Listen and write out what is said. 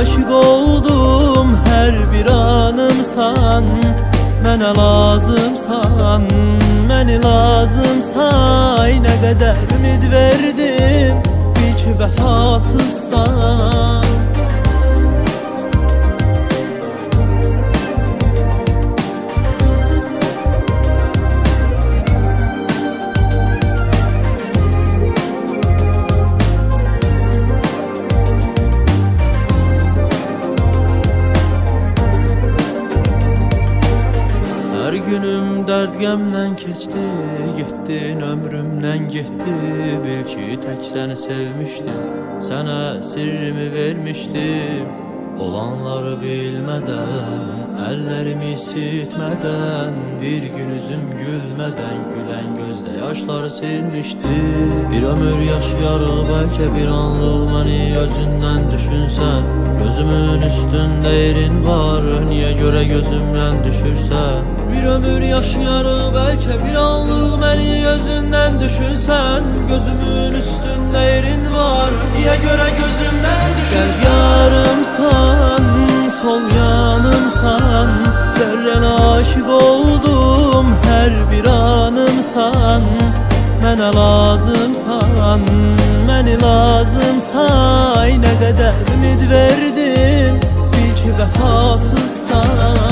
aşık oldum her bir anımsan. Mənə lazımsan, məni lazımsan Nə qədər ümid verdim, bil ki günüm dert gemden keçti Gittin ömrümden gitti. Bil ki tek seni sevmiştim Sana sirrimi vermiştim. Olanları bilmeden Ellerimi isitmeden Bir gün üzüm gülmeden Gülen gözde yaşları silmişti. Bir ömür yaşayarıq belki bir anlık Beni özünden düşünsen. Gözümün üstünde yerin var Niye göre gözümden düşürsen Bir ömür yaşayarıq belki bir anlık Beni özünden düşünsen Gözümün üstünde yerin var. Niye göre gözümden düşürsen yarımsan, sol yanımsan Zerren aşık oldum her bir anımsan Mənə lazımsan, məni lazımsan Nə qədər ümid verdim, bil ki vəfasızsan